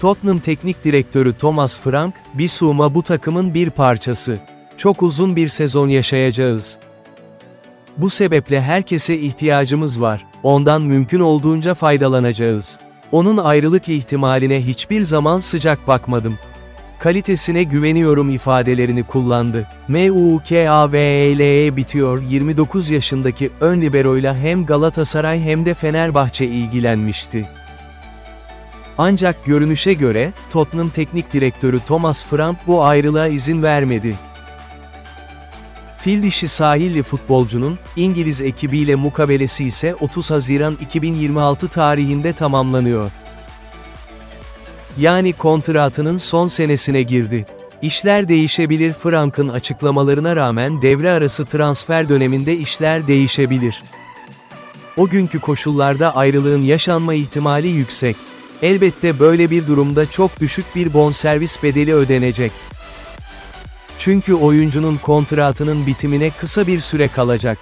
Tottenham Teknik Direktörü Thomas Frank, Bissouma bu takımın bir parçası. Çok uzun bir sezon yaşayacağız. Bu sebeple herkese ihtiyacımız var. Ondan mümkün olduğunca faydalanacağız. Onun ayrılık ihtimaline hiçbir zaman sıcak bakmadım. Kalitesine güveniyorum ifadelerini kullandı. MUKAVELE bitiyor 29 yaşındaki ön liberoyla hem Galatasaray hem de Fenerbahçe ilgilenmişti. Ancak görünüşe göre, Tottenham Teknik Direktörü Thomas Frank bu ayrılığa izin vermedi. Fil dişi sahilli futbolcunun, İngiliz ekibiyle mukabelesi ise 30 Haziran 2026 tarihinde tamamlanıyor. Yani kontratının son senesine girdi. İşler değişebilir Frank'ın açıklamalarına rağmen devre arası transfer döneminde işler değişebilir. O günkü koşullarda ayrılığın yaşanma ihtimali yüksek. Elbette böyle bir durumda çok düşük bir bonservis bedeli ödenecek. Çünkü oyuncunun kontratının bitimine kısa bir süre kalacak.